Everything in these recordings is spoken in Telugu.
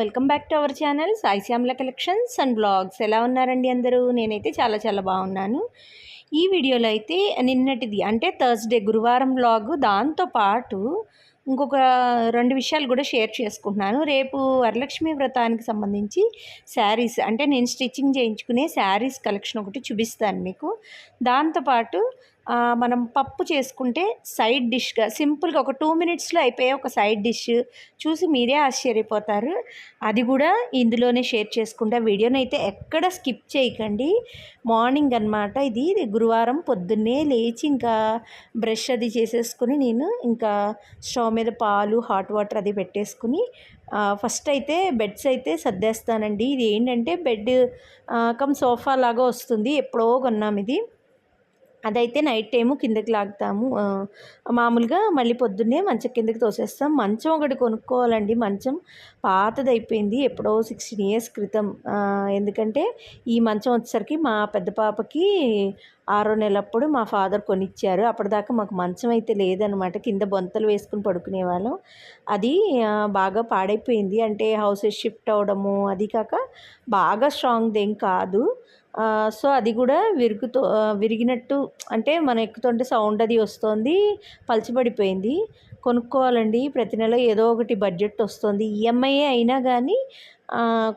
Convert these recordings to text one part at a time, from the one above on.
Welcome back to our channel Saishyamla collections and blogs. ఎలా ఉన్నారండి అందరూ? నేనైతే చాలా చాలా బాగున్నాను. ఈ వీడియోలో అయితే నిన్నటిది అంటే థర్స్డే గురువారం బ్లాగ్ దాంతోపాటు ఇంకొక రెండు విషయాలు కూడా షేర్ చేసుకుంటున్నాను. రేపు వరలక్ష్మి వ్రతానికి సంబంధించి శారీస్ అంటే నేను స్టిచ్చింగ్ చేయించుకునే శారీస్ కలెక్షన్ ఒకటి చూపిస్తాను మీకు. దాంతోపాటు మనం పప్పు చేసుకుంటే సైడ్ డిష్గా సింపుల్గా ఒక టూ మినిట్స్లో అయిపోయే ఒక సైడ్ డిష్ చూసి మీరే ఆశ్చర్యపోతారు. అది కూడా ఇందులోనే షేర్ చేసుకుంటా. వీడియోని అయితే ఎక్కడ స్కిప్ చేయకండి. మార్నింగ్ అన్నమాట ఇది. గురువారం పొద్దున్నే లేచి ఇంకా బ్రష్ అది చేసేసుకుని నేను ఇంకా స్టవ్ మీద పాలు హాట్ వాటర్ అది పెట్టేసుకుని ఫస్ట్ అయితే బెడ్స్ అయితే సర్దేస్తానండి. ఇది ఏంటంటే బెడ్ కమ్ సోఫా లాగా వస్తుంది. ఎప్పుడో కొన్నాం ఇది. అదైతే నైట్ టైము కిందకి లాగుతాము. మామూలుగా మళ్ళీ పొద్దున్నే మంచం కిందకి తోసేస్తాం. మంచం ఒకటి కొనుక్కోవాలండి. మంచం పాతది అయిపోయింది ఎప్పుడో సిక్స్టీన్ ఇయర్స్ క్రితం. ఎందుకంటే ఈ మంచం వచ్చేసరికి మా పెద్ద పాపకి ఆరో నెలప్పుడు మా ఫాదర్ కొనిచ్చారు. అప్పటిదాకా మాకు మంచం అయితే లేదనమాట. కింద బొంతలు వేసుకుని పడుకునే వాళ్ళం అది బాగా పాడైపోయింది. అంటే హౌసెస్ షిఫ్ట్ అవడము అది కాక బాగా స్ట్రాంగ్ది ఏం కాదు. సో అది కూడా విరుగుతో విరిగినట్టు అంటే మనం ఎక్కుతుంటే సౌండ్ అది వస్తుంది పలచబడిపోయింది. కొనుక్కోవాలండి ప్రతి నెల ఏదో ఒకటి బడ్జెట్ వస్తుంది. ఈఎంఐ అయినా కానీ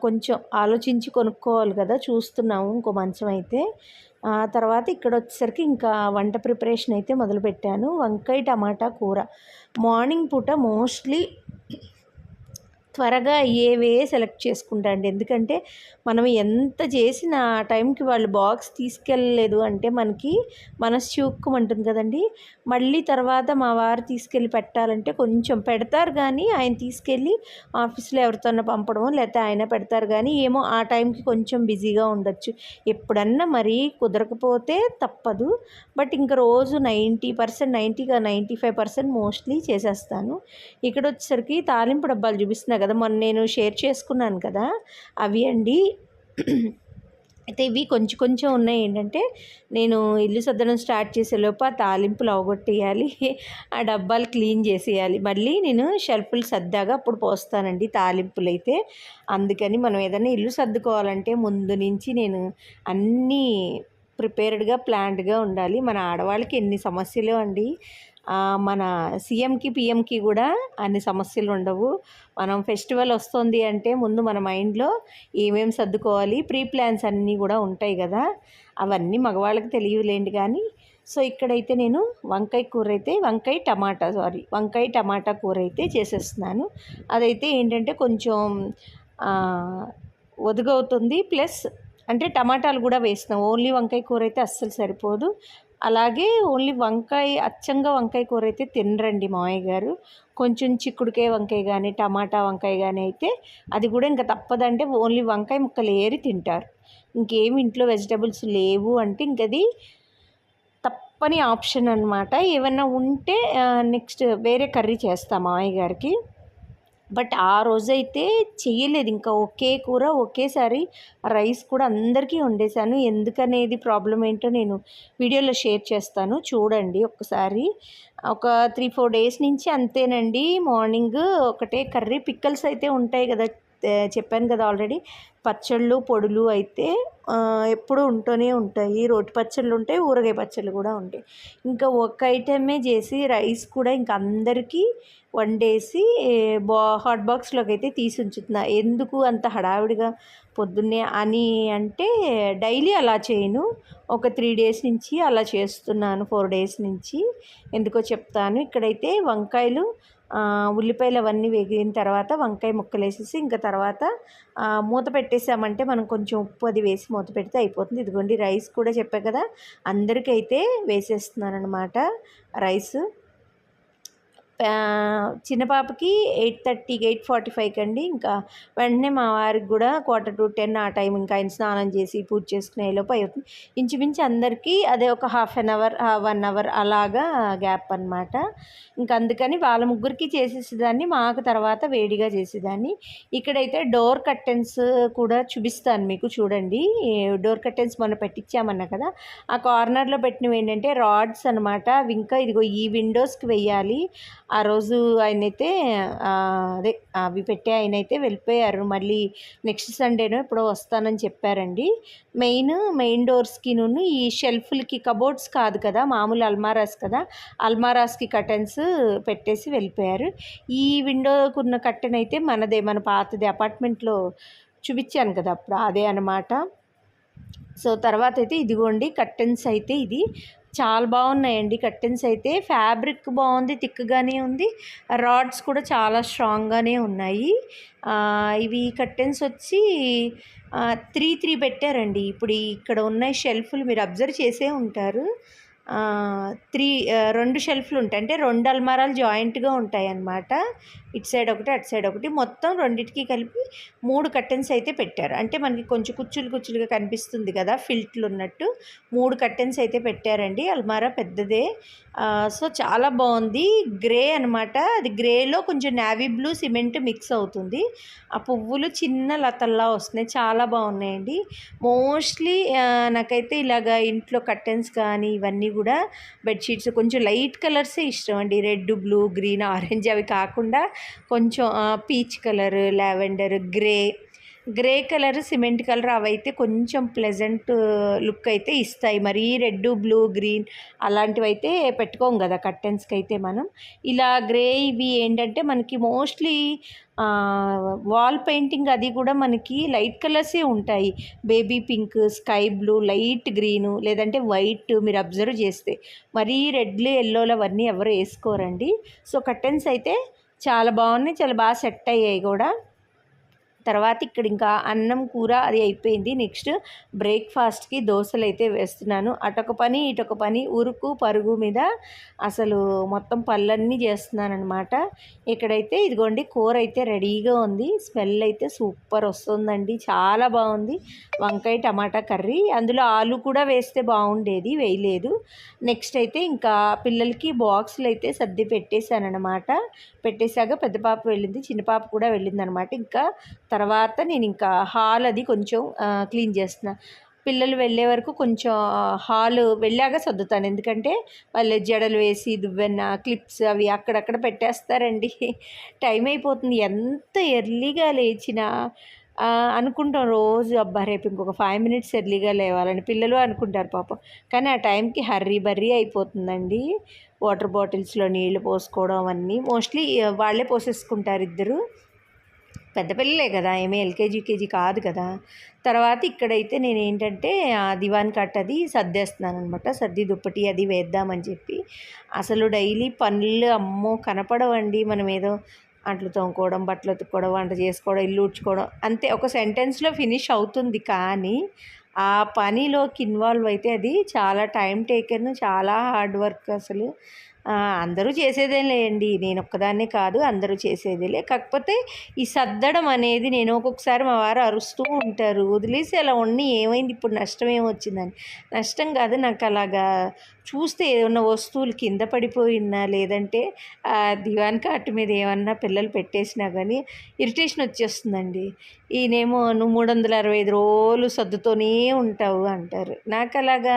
కొంచెం ఆలోచించి కొనుక్కోవాలి కదా చూస్తున్నాము ఇంకో మంచం అయితే. ఆ తర్వాత ఇక్కడ వచ్చేసరికి ఇంకా వంట ప్రిపరేషన్ అయితే మొదలుపెట్టాను. వంకాయ టమాటా కూర. మార్నింగ్ పూట మోస్ట్లీ త్వరగా ఏవే సెలెక్ట్ చేసుకుంటా అండి. ఎందుకంటే మనం ఎంత చేసినా ఆ టైంకి వాళ్ళు బాక్స్ తీసుకెళ్ళలేదు అంటే మనకి మనసు చూక్కుమంటుంది కదండి. మళ్ళీ తర్వాత మా వారు తీసుకెళ్ళి పెట్టాలంటే కొంచెం పెడతారు కానీ ఆయన తీసుకెళ్ళి ఆఫీస్లో ఎవరితోనో పంపడమో లేకపోతే ఆయన పెడతారు కానీ ఏమో ఆ టైంకి కొంచెం బిజీగా ఉండొచ్చు. ఎప్పుడన్నా మరీ కుదరకపోతే తప్పదు. బట్ ఇంకా రోజు నైంటీ పర్సెంట్ నైంటీగా నైంటీ ఫైవ్ పర్సెంట్ మోస్ట్లీ చేసేస్తాను. ఇక్కడ వచ్చేసరికి తాలింపు డబ్బాలు చూపిస్తున్నా కదా మొన్న నేను షేర్ చేసుకున్నాను కదా అవి అండి. అయితే ఇవి కొంచెం కొంచెం ఉన్నాయి ఏంటంటే నేను ఇల్లు సర్దడం స్టార్ట్ చేసేలోపు ఆ తాలింపులు అవగొట్టేయాలి ఆ డబ్బాలు క్లీన్ చేసేయాలి. మళ్ళీ నేను షెల్ఫ్లు సర్దాగా అప్పుడు పోస్తానండి తాలింపులు అయితే. అందుకని మనం ఏదైనా ఇల్లు సర్దుకోవాలంటే ముందు నుంచి నేను అన్నీ ప్రిపేర్డ్గా ప్లాన్డ్గా ఉండాలి. మన ఆడవాళ్ళకి ఎన్ని సమస్యలు అండి. మన సీఎంకి పిఎంకి కూడా అన్ని సమస్యలు ఉండవు మనం ఫెస్టివల్ వస్తుంది అంటే ముందు మన మైండ్లో ఏమేమి సర్దుకోవాలి ప్రీ ప్లాన్స్ అన్నీ కూడా ఉంటాయి కదా. అవన్నీ మగవాళ్ళకి తెలియలేండి కానీ సో ఇక్కడైతే నేను వంకాయ కూర అయితే వంకాయ టమాటా సారీ వంకాయ టమాటా కూర అయితే చేసేస్తున్నాను. అదైతే ఏంటంటే కొంచెం వదుగవుతుంది ఒదుగవుతుంది. ప్లస్ అంటే టమాటాలు కూడా వేస్తాం ఓన్లీ వంకాయ కూర అయితే అస్సలు సరిపోదు. అలాగే ఓన్లీ వంకాయ అచ్చంగా వంకాయ కూర అయితే తినరండి మామయ్య గారు. కొంచెం చిక్కుడుకాయ వంకాయ కానీ టమాటా వంకాయ కానీ అయితే అది కూడా ఇంకా తప్పదంటే ఓన్లీ వంకాయ ముక్కలు ఏరి తింటారు. ఇంకేమి ఇంట్లో వెజిటబుల్స్ లేవు అంటే ఇంకది తప్పని ఆప్షన్ అనమాట ఏమన్నా ఉంటే నెక్స్ట్ వేరే కర్రీ చేస్తాం మామయ్య గారికి. బట్ ఆ రోజైతే చేయలేదు ఇంకా ఒకే కూర ఒకేసారి రైస్ కూడా అందరికీ వండేసాను. ఎందుకనేది ప్రాబ్లం ఏంటో నేను వీడియోలో షేర్ చేస్తాను. చూడండి ఒక్కసారి. ఒక త్రీ ఫోర్ డేస్ నుంచి అంతేనండి. మార్నింగ్ ఒకటే కర్రీ పిక్కల్స్ అయితే ఉంటాయి కదా చెప్పాను కదా ఆల్రెడీ పచ్చళ్ళు పొడులు అయితే ఎప్పుడూ ఉంటూనే ఉంటాయి. రోటి పచ్చళ్ళు ఉంటాయి ఊరగాయ పచ్చళ్ళు కూడా ఉంటాయి. ఇంకా ఒక ఐటమే చేసి రైస్ కూడా ఇంకా అందరికీ వండేసి బా హాట్ బాక్స్లోకి అయితే తీసి ఉంచుతున్నా. ఎందుకు అంత హడావిడిగా పొద్దున్నే అని అంటే డైలీ అలా చేయను. ఒక త్రీ డేస్ నుంచి అలా చేస్తున్నాను ఫోర్ డేస్ నుంచి. ఎందుకో చెప్తాను. ఇక్కడైతే వంకాయలు ఉల్లిపాయలు అవన్నీ వేగిన తర్వాత వంకాయ ముక్కలు వేసేసి ఇంకా తర్వాత మూత పెట్టేసామంటే మనం కొంచెం ఉప్పు అది వేసి మూత పెడితే అయిపోతుంది. ఇదిగోండి రైస్ కూడా చెప్పా కదా అందరికైతే వేసేస్తున్నాను అనమాట రైస్. చిన్న పాపకి ఎయిట్ థర్టీకి ఎయిట్ ఫార్టీ ఫైవ్కి అండి. ఇంకా వెంటనే మా వారికి కూడా క్వార్టర్ టు టెన్ ఆ టైం ఇంకా ఆయన స్నానం చేసి పూజ చేసుకునే లోపు అవుతుంది ఇంచుమించు అందరికీ అదే ఒక half an hour one hour అలాగా గ్యాప్ అనమాట ఇంకా అందుకని వాళ్ళ ముగ్గురికి చేసేసేదాన్ని మాకు తర్వాత వేడిగా చేసేదాన్ని. ఇక్కడైతే డోర్ కర్టెన్స్ కూడా చూపిస్తాను మీకు చూడండి. డోర్ కర్టెన్స్ మొన్న పెట్టించామన్నా కదా ఆ కార్నర్లో పెట్టినవి ఏంటంటే రాడ్స్ అనమాట అవి ఇంకా ఇదిగో ఈ విండోస్కి వెయ్యాలి ఆ రోజు ఆయనైతే అదే అవి పెట్టి ఆయన అయితే వెళ్ళిపోయారు. మళ్ళీ నెక్స్ట్ సండేనో ఎప్పుడో వస్తానని చెప్పారండి. మెయిన్ మెయిన్ డోర్స్కిను ఈ షెల్ఫ్లకి కబోర్డ్స్ కాదు కదా మామూలు అల్మారాస్ కదా అల్మారాస్కి కర్టన్స్ పెట్టేసి వెళ్ళిపోయారు. ఈ విండోకు ఉన్న కర్టెన్ అయితే మనదే మన పాతది అపార్ట్మెంట్లో చూపించాను కదా అప్పుడు అదే అనమాట సో తర్వాత అయితే ఇదిగోండి కర్టెన్స్ అయితే ఇది. చాలా బాగున్నాయండి కర్టెన్స్ అయితే. ఫ్యాబ్రిక్ బాగుంది థిక్గానే ఉంది. రాడ్స్ కూడా చాలా స్ట్రాంగ్గానే ఉన్నాయి. ఇవి కర్టెన్స్ వచ్చి త్రీ త్రీ పెట్టారండి. ఇప్పుడు ఇక్కడ ఉన్న షెల్ఫ్లు మీరు అబ్జర్వ్ చేసే ఉంటారు. త్రీ రెండు షెల్ఫ్లు ఉంటాయి. అంటే రెండు అల్మారాలు జాయింట్గా ఉంటాయి అన్నమాట ఇటు సైడ్ ఒకటి అటు సైడ్ ఒకటి. మొత్తం రెండింటికి కలిపి మూడు కర్టెన్స్ అయితే పెట్టారు. అంటే మనకి కొంచెం కుచ్చులు కుచ్చులుగా కనిపిస్తుంది కదా ఫిల్ట్లు ఉన్నట్టు. మూడు కర్టెన్స్ అయితే పెట్టారండి. అల్మారా పెద్దదే. సో చాలా బాగుంది. గ్రే అనమాట అది గ్రేలో కొంచెం నావీ బ్లూ సిమెంట్ మిక్స్ అవుతుంది. ఆ పువ్వులు చిన్న లతల్లా వస్తున్నాయి. చాలా బాగున్నాయండి. మోస్ట్లీ నాకైతే ఇలాగ ఇంట్లో కర్టెన్స్ కానీ ఇవన్నీ కూడా బెడ్షీట్స్. కొంచెం లైట్ కలర్సే ఇష్టం అండి. రెడ్ బ్లూ గ్రీన్ ఆరెంజ్ అవి కాకుండా కొంచెం peach colour lavender grey grey colour cement colour అవైతే కొంచెం ప్లెజెంట్ లుక్ అయితే ఇస్తాయి. మరీ రెడ్ బ్లూ గ్రీన్ అలాంటివి అయితే పెట్టుకోం కదా కర్టెన్స్కి అయితే మనం. ఇలా గ్రే ఇవి ఏంటంటే మనకి మోస్ట్లీ వాల్ పెయింటింగ్ అది కూడా మనకి లైట్ కలర్సే ఉంటాయి. Baby pink sky blue light green లేదంటే వైట్ మీరు అబ్జర్వ్ చేస్తే. మరీ రెడ్లు ఎల్లోలు అవన్నీ ఎవరు వేసుకోరండి. సో కర్టెన్స్ అయితే చాలా బాగున్నాయి చాలా బాగా సెట్ అయ్యాయి కూడా. తర్వాత ఇక్కడ ఇంకా అన్నం కూర అది అయిపోయింది. నెక్స్ట్ బ్రేక్ఫాస్ట్కి దోశలు అయితే వేస్తున్నాను. అటొక పని ఇటొక పని. ఉరుకు పరుగు మీద అసలు మొత్తం పళ్ళన్నీ చేస్తున్నాను అనమాట ఇక్కడైతే ఇదిగోండి కూర అయితే రెడీగా ఉంది. స్మెల్ అయితే సూపర్ వస్తుందండి. చాలా బాగుంది. వంకాయ టమాటా కర్రీ. అందులో ఆలు కూడా వేస్తే బాగుండేది వేయలేదు. నెక్స్ట్ అయితే ఇంకా పిల్లలకి బాక్సులు అయితే సర్ది పెట్టేశాను అనమాట పెట్టేశాక పెద్ద పాప వెళ్ళింది చిన్న పాప కూడా వెళ్ళింది అనమాట ఇంకా తర్వాత నేను ఇంకా హాల్ అది కొంచెం క్లీన్ చేస్తున్నా. పిల్లలు వెళ్ళే వరకు కొంచెం హాల్ వెళ్ళాక సర్దుతాను. ఎందుకంటే వాళ్ళు జడలు వేసి దువ్వెన్న క్లిప్స్ అవి అక్కడక్కడ పెట్టేస్తారండి. టైం అయిపోతుంది. ఎంత ఎర్లీగా లేచినా అనుకుంటాం రోజు అబ్బా రేపు ఇంకొక ఫైవ్ మినిట్స్ ఎర్లీగా లేవాలని. పిల్లలు అనుకుంటారు పాపం. కానీ ఆ టైంకి హర్రీ బర్రీ అయిపోతుందండి. వాటర్ బాటిల్స్లో నీళ్ళు పోసుకోవడం అవన్నీ. మోస్ట్లీ వాళ్ళే పోసేసుకుంటారు ఇద్దరు. పెద్ద పిల్లలే కదా ఏమీ ఎల్కేజీ యూకేజీ కాదు కదా. తర్వాత ఇక్కడైతే నేను ఏంటంటే ఆ దివాన్ కట్ అది సర్దేస్తున్నాను అనమాట సర్ది దుప్పటి అది వేద్దామని చెప్పి. అసలు డైలీ పనులు అమ్మో కనపడవండి. మనం ఏదో అంట్లు తోముకోవడం బట్టలు ఉతుక్కోవడం వంట చేసుకోవడం ఇల్లు ఉడ్చుకోవడం అంతే. ఒక సెంటెన్స్లో ఫినిష్ అవుతుంది కానీ ఆ పనిలోకి ఇన్వాల్వ్ అయితే అది చాలా టైం టేకన్ చాలా హార్డ్ వర్క్ అసలు. అందరూ చేసేదేలేండి. నేను ఒక్కదాన్నే కాదు అందరూ చేసేదేలే. కాకపోతే ఈ సర్దడం అనేది నేను ఒక్కొక్కసారి మా వారు అరుస్తూ ఉంటారు. వదిలేసి అలా ఉండి ఏమైంది? ఇప్పుడు నష్టం ఏమొచ్చిందని. నష్టం కాదు నాకు అలాగా చూస్తే ఏమన్నా వస్తువులు కింద పడిపోయినా లేదంటే దివాన్ కాటు మీద ఏమన్నా పిల్లలు పెట్టేసినా కానీ ఇరిటేషన్ వచ్చేస్తుందండి. ఈయనేమో నువ్వు మూడు వందల అరవై ఐదు రోజులు సర్దుతోనే ఉంటావు అంటారు. నాకు అలాగా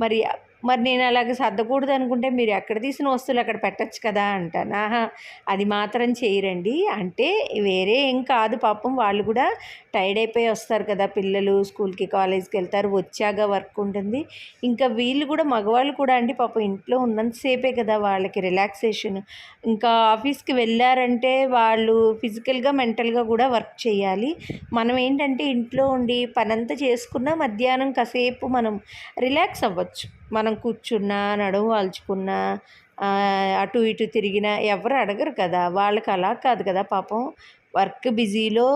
మరి మరి నేను అలాగే సర్దకూడదు అనుకుంటే మీరు ఎక్కడ తీసిన వస్తువులు అక్కడ పెట్టచ్చు కదా అంటాను. ఆహా అది మాత్రం చేయరండి. అంటే వేరే ఏం కాదు పాపం వాళ్ళు కూడా టైర్డ్ అయిపోయి వస్తారు కదా పిల్లలు స్కూల్కి కాలేజ్కి వెళ్తారు వచ్చాక వర్క్ ఉంటుంది. ఇంకా వీళ్ళు కూడా మగవాళ్ళు కూడా అండి పాపం ఇంట్లో ఉన్నంతసేపే కదా వాళ్ళకి రిలాక్సేషన్. ఇంకా ఆఫీస్కి వెళ్ళారంటే వాళ్ళు ఫిజికల్గా మెంటల్గా కూడా వర్క్ చేయాలి. మనం ఏంటంటే ఇంట్లో ఉండి పనంతా చేసుకున్నా మధ్యాహ్నం కాసేపు మనం రిలాక్స్ అవ్వచ్చు. మనం కూర్చున్నా నడుము వాల్చుకున్నా అటు ఇటు తిరిగినా ఎవరు అడగరు కదా. వాళ్ళకి అలా కాదు కదా పాపం. వర్క్ బిజీలో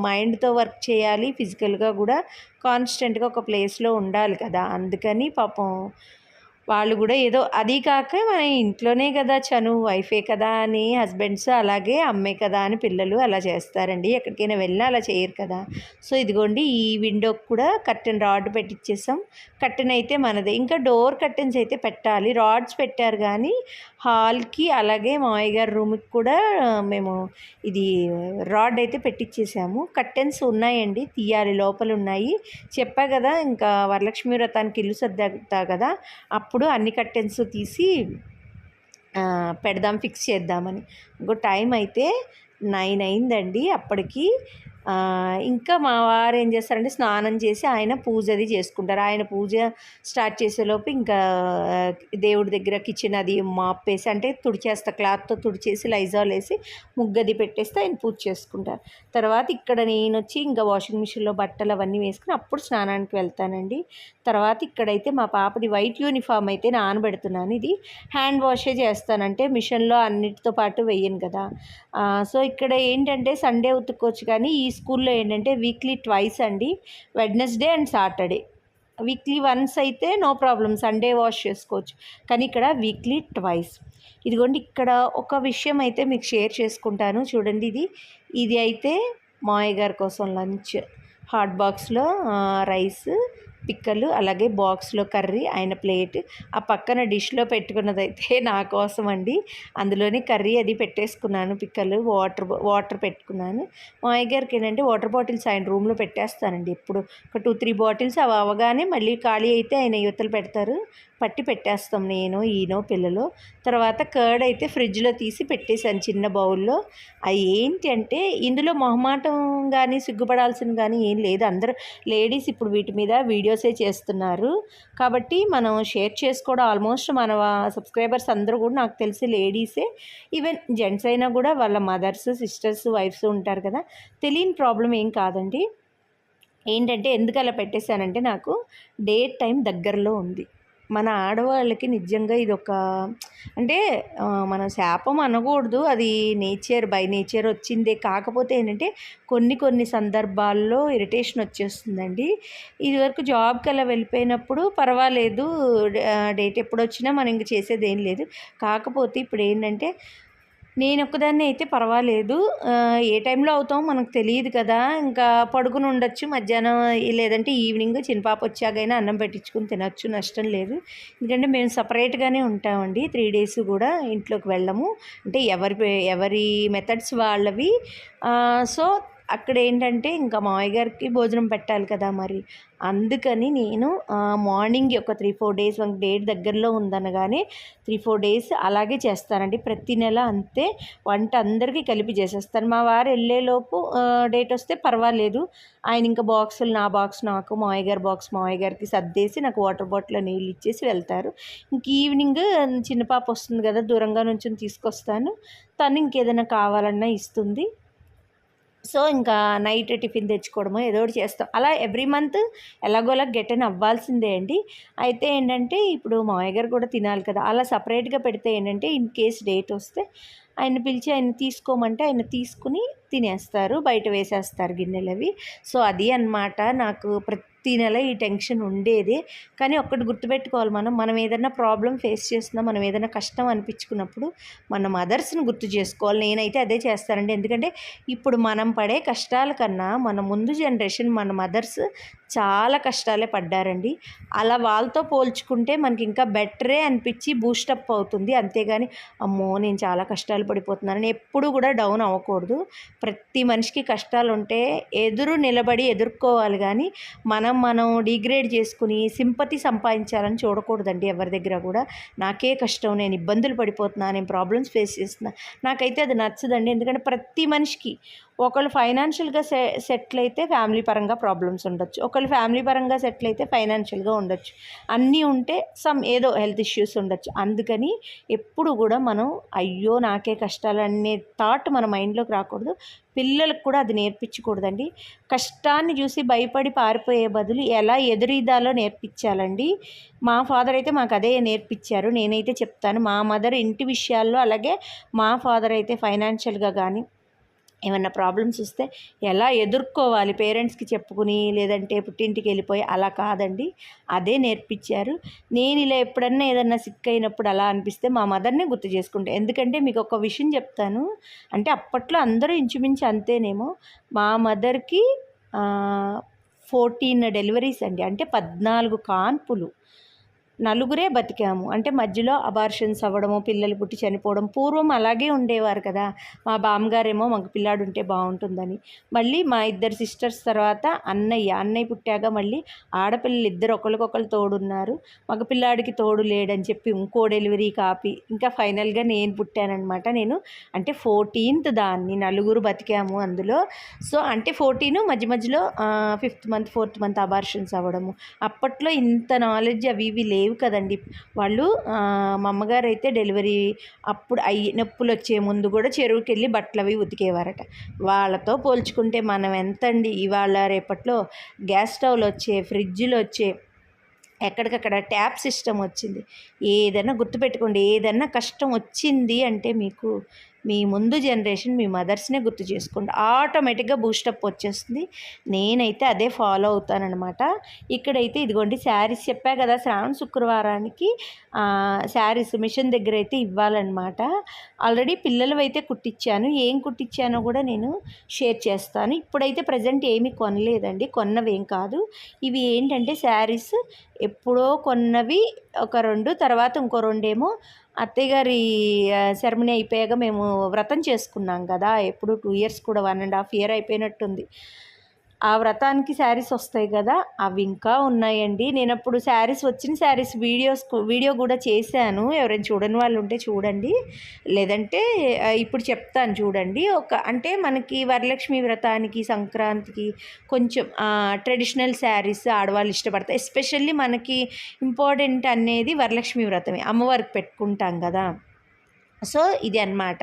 మైండ్తో వర్క్ చేయాలి ఫిజికల్గా కూడా కాన్స్టెంట్గా ఒక ప్లేస్లో ఉండాలి కదా. అందుకని పాపం వాళ్ళు కూడా ఏదో అది కాక మన ఇంట్లోనే కదా చను వైఫే కదా అని హస్బెండ్స్ అలాగే అమ్మే కదా అని పిల్లలు అలా చేస్తారండి. ఎక్కడికైనా వెళ్ళినా అలా చేయరు కదా. సో ఇదిగోండి ఈ విండోకి కూడా కర్టెన్ రాడ్ పెట్టించేసాం కర్టెన్ అయితే మనదే. ఇంకా డోర్ కర్టెన్స్ అయితే పెట్టాలి. రాడ్స్ పెట్టారు కానీ హాల్కి అలాగే మావయ్య గారి రూమ్కి కూడా మేము ఇది రాడ్ అయితే పెట్టించేసాము కర్టెన్స్ ఉన్నాయండి. తీయాలి. లోపల ఉన్నాయి చెప్పా కదా ఇంకా వరలక్ష్మి వ్రతానికి ఇల్లు సర్దా కదా. అప్పుడు అన్ని కర్టెన్స్ తీసి పెడదాం ఫిక్స్ చేద్దామని. ఇంకో టైం అయితే నైన్ అయిందండి. అప్పటికి ఇంకా మా వారు ఏం చేస్తారంటే స్నానం చేసి ఆయన పూజ అది చేసుకుంటారు. ఆయన పూజ స్టార్ట్ చేసేలోపు ఇంకా దేవుడి దగ్గర కిచెన్ అది మాపేసి అంటే తుడిచేస్తా క్లాత్తో తుడిచేసి లైజాల్ వేసి ముగ్గది పెట్టేస్తే ఆయన పూజ చేసుకుంటారు. తర్వాత ఇక్కడ నేను వచ్చి ఇంకా వాషింగ్ మిషన్లో బట్టలు అవన్నీ వేసుకుని అప్పుడు స్నానానికి వెళ్తానండి. తర్వాత ఇక్కడైతే మా పాపది వైట్ యూనిఫామ్ అయితే నానబెడుతున్నాను. ఇది హ్యాండ్ వాషే చేస్తానంటే మిషన్లో అన్నిటితో పాటు వేయను కదా. సో ఇక్కడ ఏంటంటే సండే ఉతుక్కోవచ్చు కానీ ఈ స్కూల్లో ఏంటంటే వీక్లీ ట్వైస్ అండి. Wednesday and Saturday. Weekly once అయితే నో ప్రాబ్లం సండే వాష్ చేసుకోవచ్చు. కానీ ఇక్కడ వీక్లీ ట్వైస్. ఇదిగోండి ఇక్కడ ఒక విషయం అయితే మీకు షేర్ చేసుకుంటాను. చూడండి ఇది. ఇది అయితే మాయగారి గారి కోసం లంచ్. హాట్ బాక్స్లో రైస్ పిక్కలు అలాగే బాక్స్లో కర్రీ ఆయన ప్లేట్. ఆ పక్కన డిష్లో పెట్టుకున్నదైతే నా కోసం అండి అందులోనే కర్రీ అది పెట్టేసుకున్నాను పిక్కలు వాటర్ వాటర్ పెట్టుకున్నాను. మా గారికి ఏంటంటే వాటర్ బాటిల్స్ ఆయన రూమ్లో పెట్టేస్తానండి ఎప్పుడు. ఒక టూ త్రీ బాటిల్స్ అవి అవగానే మళ్ళీ ఖాళీ అయితే ఆయన యువతలు పెడతారు. పట్టి పెట్టేస్తాం నేను ఈనో పిల్లలు. తర్వాత కర్డ్ అయితే ఫ్రిడ్జ్లో తీసి పెట్టేశాను చిన్న బౌల్లో. అవి ఏంటి అంటే ఇందులో మొహమాటం కానీ సిగ్గుపడాల్సిన కానీ ఏం లేదు. అందరూ లేడీస్ ఇప్పుడు వీటి మీద వీడియోసే చేస్తున్నారు. కాబట్టి మనం షేర్ చేసుకోవడం ఆల్మోస్ట్ మన సబ్స్క్రైబర్స్ అందరూ కూడా నాకు తెలిసి లేడీసే. ఈవెన్ జెంట్స్ అయినా కూడా వాళ్ళ మదర్స్ సిస్టర్స్ వైఫ్స్ ఉంటారు కదా తెలియని ప్రాబ్లం ఏం కాదండి. ఏంటంటే ఎందుకు అలా పెట్టేశానంటే నాకు డేట్ టైం దగ్గరలో ఉంది. మన ఆడవాళ్ళకి నిజంగా ఇది ఒక అంటే మనం శాపం అనకూడదు. అది నేచర్ బై నేచర్ వచ్చిందే. కాకపోతే ఏంటంటే కొన్ని కొన్ని సందర్భాల్లో ఇరిటేషన్ వచ్చేస్తుందండి. ఇదివరకు జాబ్కి అలా వెళ్ళిపోయినప్పుడు పర్వాలేదు. డేట్ ఎప్పుడు వచ్చినా మనం ఇంక చేసేది ఏం లేదు. కాకపోతే ఇప్పుడు ఏంటంటే నేను ఒక్కదాన్ని అయితే పర్వాలేదు. ఏ టైంలో అవుతామో మనకు తెలియదు కదా. ఇంకా పడుకుని ఉండొచ్చు మధ్యాహ్నం లేదంటే ఈవినింగ్ చిన్నపాప వచ్చాకైనా అన్నం పెట్టించుకుని తినచ్చు నష్టం లేదు. ఎందుకంటే మేము సపరేట్గానే ఉంటామండి త్రీ డేస్ కూడా ఇంట్లోకి వెళ్ళము. అంటే ఎవరి ఎవరి మెథడ్స్ వాళ్ళవి. సో అక్కడ ఏంటంటే ఇంకా మామయ్య గారికి భోజనం పెట్టాలి కదా మరి. అందుకని నేను మార్నింగ్ ఒక త్రీ ఫోర్ డేస్ ఒక డేట్ దగ్గరలో ఉందనగానే త్రీ ఫోర్ డేస్ అలాగే చేస్తానండి. ప్రతి నెల అంతే వంట అందరికీ కలిపి చేసేస్తాను. మా వారు వెళ్ళేలోపు డేట్ వస్తే పర్వాలేదు. ఆయన ఇంకా బాక్సులు నా బాక్స్ నాకు మావయ్య గారి బాక్స్ మావయ్య గారికి సర్దేసి నాకు వాటర్ బాటిల్ నీళ్ళు ఇచ్చేసి వెళ్తారు. ఇంక ఈవినింగ్ చిన్న పాప వస్తుంది కదా దూరంగా నుంచి తీసుకొస్తాను. తను ఇంకేదైనా కావాలన్నా ఇస్తుంది. సో ఇంకా నైట్ టిఫిన్ తెచ్చుకోవడము ఏదో ఒకటి చేస్తాం. అలా ఎవ్రీ మంత్ ఎలాగోలా గెటన్ అవ్వాల్సిందే అండి. అయితే ఏంటంటే ఇప్పుడు మామయ్య గారు కూడా తినాలి కదా అలా సపరేట్గా పెడితే ఏంటంటే ఇన్ కేస్ డేట్ వస్తే ఆయన పిలిచి ఆయన తీసుకోమంటే ఆయన తీసుకుని తినేస్తారు బయట వేసేస్తారు గిన్నెలు అవి సో అది అనమాట నాకు ప్రతి ఈ నెల ఈ టెన్షన్ ఉండేది. కానీ ఒక్కటి గుర్తుపెట్టుకోవాలి మనం మనం ఏదైనా ప్రాబ్లం ఫేస్ చేస్తున్నా మనం ఏదైనా కష్టం అనిపించుకున్నప్పుడు మన మదర్స్ని గుర్తు చేసుకోవాలి. నేనైతే అదే చేస్తానండి. ఎందుకంటే ఇప్పుడు మనం పడే కష్టాల కన్నా మన ముందు జనరేషన్ మన మదర్స్ చాలా కష్టాలే పడ్డారండి. అలా వాళ్ళతో పోల్చుకుంటే మనకి ఇంకా బెటరే అనిపించి బూస్టప్ అవుతుంది. అంతేగాని అమ్మో నేను చాలా కష్టాలు పడిపోతున్నానని ఎప్పుడు కూడా డౌన్ అవ్వకూడదు. ప్రతి మనిషికి కష్టాలు ఉంటే ఎదురు నిలబడి ఎదుర్కోవాలి కానీ మనం మనం డిగ్రేడ్ చేసుకుని సింపతి సంపాదించాలని చూడకూడదండి ఎవరి దగ్గర కూడా. నాకే కష్టం నేను ఇబ్బందులు పడిపోతున్నా నేను ప్రాబ్లమ్స్ ఫేస్ చేస్తున్నా. నాకైతే అది నచ్చదండి. ఎందుకంటే ప్రతి మనిషికి ఒకళ్ళు ఫైనాన్షియల్గా సె సెటిల్ అయితే ఫ్యామిలీ పరంగా ప్రాబ్లమ్స్ ఉండొచ్చు. ఒకళ్ళు ఫ్యామిలీ పరంగా సెటిల్ అయితే ఫైనాన్షియల్గా ఉండొచ్చు. అన్నీ ఉంటే సమ్ ఏదో హెల్త్ ఇష్యూస్ ఉండొచ్చు. అందుకని ఎప్పుడు కూడా మనం అయ్యో నాకే కష్టాలు అనే థాట్ మన మైండ్లోకి రాకూడదు. పిల్లలకు కూడా అది నేర్పించకూడదండి. కష్టాన్ని చూసి భయపడి పారిపోయే బదులు ఎలా ఎదురీదాలో నేర్పించాలండి. మా ఫాదర్ అయితే మాకు అదే నేర్పించారు. నేనైతే చెప్తాను. మా మదర్ ఇంటి విషయాల్లో అలాగే మా ఫాదర్ అయితే ఫైనాన్షియల్గా కానీ ఏమన్నా ప్రాబ్లమ్స్ వస్తే ఎలా ఎదుర్కోవాలి పేరెంట్స్కి చెప్పుకుని లేదంటే పుట్టింటికి వెళ్ళిపోయి అలా కాదండి. అదే నేర్పించారు. నేను ఇలా ఎప్పుడన్నా ఏదన్నా సిక్ అయినప్పుడు అలా అనిపిస్తే మా మదర్నే గుర్తు చేసుకుంటాను ఎందుకంటే మీకు ఒక విషయం చెప్తాను. అంటే అప్పట్లో అందరూ ఇంచుమించు అంతేనేమో. మా మదర్కి ఫోర్టీన్ డెలివరీస్ అండి. అంటే పద్నాలుగు కాన్పులు. నలుగురే బతికాము. అంటే మధ్యలో అబార్షన్స్ అవ్వడము పిల్లలు పుట్టి చనిపోవడం పూర్వం అలాగే ఉండేవారు కదా. మా బామ్మగారేమో మాకు పిల్లాడు ఉంటే బాగుంటుందని. మళ్ళీ మా ఇద్దరు సిస్టర్స్ తర్వాత అన్నయ్య అన్నయ్య పుట్టాక మళ్ళీ ఆడపిల్లలు ఇద్దరు ఒకరికొకరు తోడున్నారు. మగ పిల్లాడికి తోడు లేడని చెప్పి ఇంకో డెలివరీ కాపీ. ఇంకా ఫైనల్గా నేను పుట్టానమాట నేను అంటే ఫోర్టీన్త్ దాన్ని నలుగురు బతికాము అందులో. సో అంటే ఫోర్టీన్ మధ్య మధ్యలో fifth month fourth month abortions అవ్వడము. అప్పట్లో ఇంత నాలెడ్జ్ అవి ఇవి లేవు కదండి. వాళ్ళు మా అమ్మగారు అయితే డెలివరీ అప్పుడు అయ్యి నొప్పులు వచ్చే ముందు కూడా చెరువుకి వెళ్ళి బట్టలు అవి ఉతికేవారట. వాళ్ళతో పోల్చుకుంటే మనం ఎంత అండి ఇవాళ రేపట్లో గ్యాస్ స్టవ్లు వచ్చే ఫ్రిడ్జ్లు వచ్చే ఎక్కడికక్కడ ట్యాప్ సిస్టమ్ వచ్చింది ఏదైనా గుర్తుపెట్టుకోండి ఏదైనా కష్టం వచ్చింది అంటే మీకు మీ ముందు జనరేషన్ మీ మదర్స్నే గుర్తు చేసుకోండి ఆటోమేటిక్గా బూస్టప్ వచ్చేస్తుంది. నేనైతే అదే ఫాలో అవుతానమాట ఇక్కడైతే ఇదిగోండి శారీస్ చెప్పా కదా శ్రావణ శుక్రవారానికి శారీస్ మిషన్ దగ్గర అయితే ఇవ్వాలన్నమాట. ఆల్రెడీ పిల్లలు అయితే కుట్టించాను ఏం కుట్టించానో కూడా నేను షేర్ చేస్తాను. ఇప్పుడైతే ప్రజెంట్ ఏమీ కొనలేదండి. కొన్నవేం కాదు. ఇవి ఏంటంటే శారీస్ ఎప్పుడో కొన్నవి ఒక రెండు తర్వాత ఇంకో రెండేమో అత్తయ్య గారి సెరమనీ అయిపోయాక మేము వ్రతం చేసుకున్నాం కదా. ఎప్పుడు టూ ఇయర్స్ కూడా వన్ అండ్ హాఫ్ ఇయర్ అయిపోయినట్టుంది. ఆ వ్రతానికి శారీస్ వస్తాయి కదా అవి ఇంకా ఉన్నాయండి. నేను అప్పుడు శారీస్ వచ్చిన శారీస్ వీడియోస్ వీడియో కూడా చేశాను. ఎవరైనా చూడని వాళ్ళు ఉంటే చూడండి. లేదంటే ఇప్పుడు చెప్తాను చూడండి. ఒక అంటే మనకి వరలక్ష్మి వ్రతానికి సంక్రాంతికి కొంచెం ట్రెడిషనల్ శారీస్ ఆడవాళ్ళు ఇష్టపడతాయి ఎస్పెషల్లీ మనకి ఇంపార్టెంట్ అనేది వరలక్ష్మి వ్రతమే. అమ్మవారికి పెట్టుకుంటాం కదా. సో ఇది అనమాట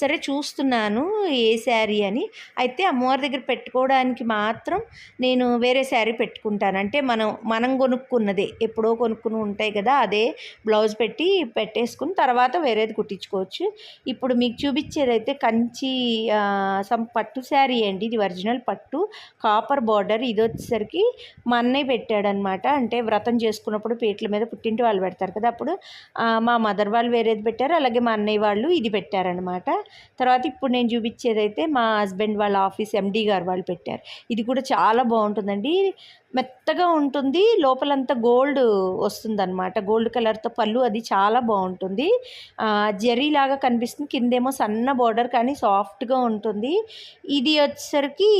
సరే చూస్తున్నాను ఏ శారీ అని. అయితే అమ్మవారి దగ్గర పెట్టుకోవడానికి మాత్రం నేను వేరే శారీ పెట్టుకుంటాను. అంటే మనం మనం కొనుక్కున్నదే. ఎప్పుడో కొనుక్కుని ఉంటాయి కదా అదే బ్లౌజ్ పెట్టి పెట్టేసుకుని తర్వాత వేరేది కుట్టించుకోవచ్చు. ఇప్పుడు మీకు చూపించేది అయితే కంచి సమ్ పట్టు శారీ అండి. ఇది ఒరిజినల్ పట్టు. Copper border. ఇది వచ్చేసరికి మా అన్నయ్య పెట్టాడనమాట అంటే వ్రతం చేసుకున్నప్పుడు పీటల మీద పుట్టింటి వాళ్ళు పెడతారు కదా అప్పుడు. మా మదర్ వాళ్ళు వేరేది పెట్టారు. అలాగే మా అన్నయ్య వాళ్ళు ఇది పెట్టారనమాట తర్వాత ఇప్పుడు నేను చూపించేదైతే మా హస్బెండ్ వాళ్ళ ఆఫీస్ ఎండీ గారు వాళ్ళు పెట్టారు. ఇది కూడా చాలా బాగుంటుందండి. మెత్తగా ఉంటుంది. లోపలంతా గోల్డ్ వస్తుందన్నమాట. గోల్డ్ కలర్తో పళ్ళు అది చాలా బాగుంటుంది. జెరీ లాగా కనిపిస్తుంది. కిందేమో సన్న బార్డర్ కానీ సాఫ్ట్గా ఉంటుంది. ఇది వచ్చేసరికి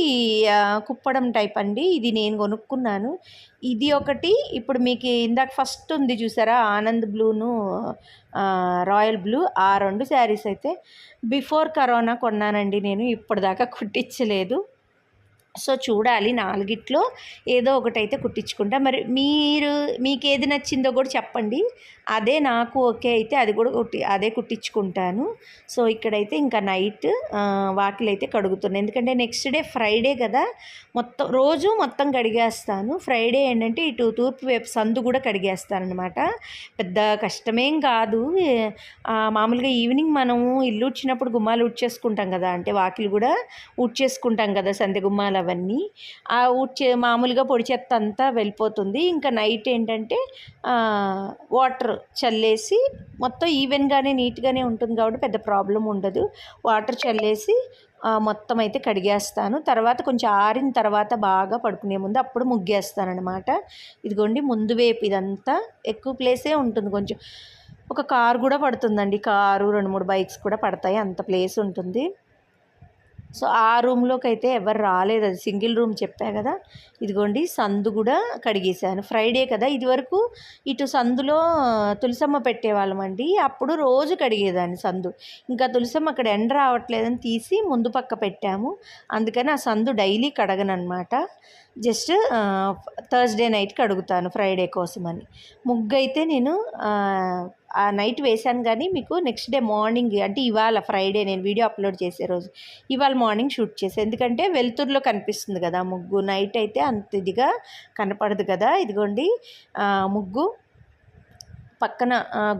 కుప్పడం టైప్ అండి. ఇది నేను కొనుక్కున్నాను. ఇది ఒకటి. ఇప్పుడు మీకు ఇందాక ఫస్ట్ ఉంది చూసారా? ఆనంద్ బ్లూను రాయల్ బ్లూ. ఆ రెండు శారీస్ అయితే బిఫోర్ కరోనా కొన్నానండి నేను. ఇప్పటిదాకా కుట్టించలేదు. సో చూడాలి నాలుగిట్లో ఏదో ఒకటైతే కుట్టించుకుంటా. మరి మీరు మీకు ఏది నచ్చిందో కూడా చెప్పండి. అదే నాకు ఓకే అయితే అది కూడా కుట్టి అదే కుట్టించుకుంటాను. సో ఇక్కడైతే ఇంకా నైట్ వాకిలు అయితే కడుగుతున్నాను ఎందుకంటే నెక్స్ట్ డే ఫ్రైడే కదా మొత్తం రోజు మొత్తం కడిగేస్తాను. ఫ్రైడే ఏంటంటే ఇటు తూర్పు వైపు సందు కూడా కడిగేస్తానమాట పెద్ద కష్టమేం కాదు. మామూలుగా ఈవినింగ్ మనము ఇల్లు ఉచ్చినప్పుడు గుమ్మాలు ఉడ్చేసుకుంటాం కదా అంటే వాకిలు కూడా ఉడ్చేసుకుంటాం కదా సంధ్య గుమ్మాలు అవన్నీ ఆ ఊడ్చే మామూలుగా పొడి చెత్త అంతా వెళ్ళిపోతుంది. ఇంకా నైట్ ఏంటంటే వాటర్ చల్లేసి మొత్తం ఈవెన్గానే నీట్గానే ఉంటుంది కాబట్టి పెద్ద ప్రాబ్లం ఉండదు. వాటర్ చల్లేసి మొత్తం అయితే కడిగేస్తాను. తర్వాత కొంచెం ఆరిన తర్వాత బాగా పడుకునే ముందు అప్పుడు ముగ్గేస్తానమాట ఇదిగోండి ముందు వైపు ఇదంతా ఎక్కువ ప్లేసే ఉంటుంది కొంచెం. ఒక కారు కూడా పడుతుందండి. కారు రెండు మూడు బైక్స్ కూడా పడతాయి. అంత ప్లేస్ ఉంటుంది. సో ఆ రూమ్లోకి అయితే ఎవరు రాలేదు. అది సింగిల్ రూమ్ చెప్పా కదా. ఇదిగోండి సందు కూడా కడిగేశాను. ఫ్రైడే కదా ఇదివరకు ఇటు సందులో తులసమ్మ పెట్టేవాళ్ళమండి. అప్పుడు రోజు కడిగేదాన్ని సందు. ఇంకా తులసమ్మ అక్కడ ఎండ రావట్లేదని తీసి ముందు పక్క పెట్టాము. అందుకని ఆ సందు డైలీ కడగనమాట జస్ట్ థర్స్డే నైట్ కడుగుతాను ఫ్రైడే కోసం అని ముగ్గు అయితే నేను నైట్ వేశాను కానీ మీకు నెక్స్ట్ డే మార్నింగ్ అంటే ఇవాళ ఫ్రైడే నేను వీడియో అప్లోడ్ చేసే రోజు ఇవాళ మార్నింగ్ షూట్ చేసే. ఎందుకంటే వెలుతురులో కనిపిస్తుంది కదా ముగ్గు. నైట్ అయితే అంత ఇదిగా కనపడదు కదా. ఇదిగోండి ముగ్గు. పక్కన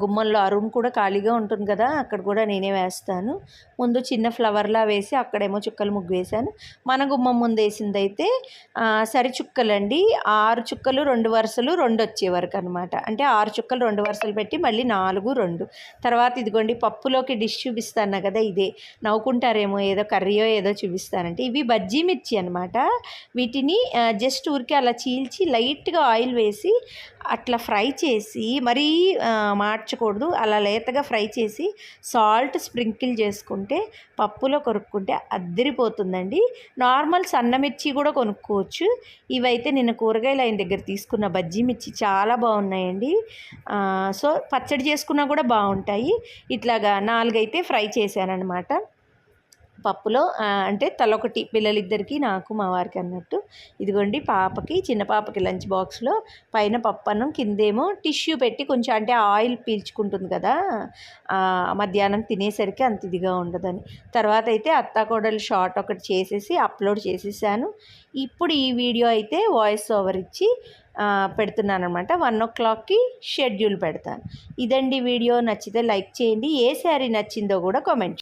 గుమ్మంలో అరుణ్ కూడా ఖాళీగా ఉంటుంది కదా అక్కడ కూడా నేనే వేస్తాను. ముందు చిన్న ఫ్లవర్లా వేసి అక్కడేమో చుక్కలు ముగ్గు వేశాను. మన గుమ్మం ముందు వేసిందైతే అయితే సరి చుక్కలండి. ఆరు చుక్కలు రెండు వరుసలు రెండు వచ్చే వరకు అనమాట అంటే ఆరు చుక్కలు రెండు వరుసలు పెట్టి మళ్ళీ నాలుగు రెండు. తర్వాత ఇదిగోండి పప్పులోకి డిష్ చూపిస్తాను కదా ఇదే. నవ్వుకుంటారేమో ఏదో కర్రీయో ఏదో చూపిస్తానంటే. ఇవి బజ్జీ మిర్చి అనమాట వీటిని జస్ట్ ఊరికే అలా చీల్చి లైట్గా ఆయిల్ వేసి అట్లా ఫ్రై చేసి మరీ మార్చకూడదు. అలా లేతగా ఫ్రై చేసి సాల్ట్ స్ప్రింకిల్ చేసుకుంటే పప్పులో కొనుక్కుంటే అద్దరిపోతుందండి. నార్మల్ సన్నమిర్చి కూడా కొనుక్కోవచ్చు. ఇవైతే నిన్న కూరగాయలు ఆయన దగ్గర తీసుకున్న బజ్జీ మిర్చి చాలా బాగున్నాయండి. సో పచ్చడి చేసుకున్నా కూడా బాగుంటాయి. ఇట్లాగా నాలుగైతే ఫ్రై చేశానన్నమాట. పప్పులో అంటే తలొకటి పిల్లలిద్దరికి నాకు మా వారికి అన్నట్టు. ఇదిగోండి పాపకి చిన్న పాపకి లంచ్ బాక్స్లో పైన పప్పు అన్నం కిందేమో టిష్యూ పెట్టి కొంచెం అంటే ఆయిల్ పీల్చుకుంటుంది కదా మధ్యాహ్నం తినేసరికి అంత ఇదిగా ఉండదని. తర్వాత అయితే అత్తాకోడలు షార్ట్ ఒకటి చేసేసి అప్లోడ్ చేసేసాను. ఇప్పుడు ఈ వీడియో అయితే వాయిస్ ఓవర్ ఇచ్చి పెడుతున్నాను అనమాట వన్ ఓ క్లాక్కి షెడ్యూల్ పెడతాను. ఇదండి వీడియో. నచ్చితే లైక్ చేయండి. ఏ శారీ నచ్చిందో కూడా comment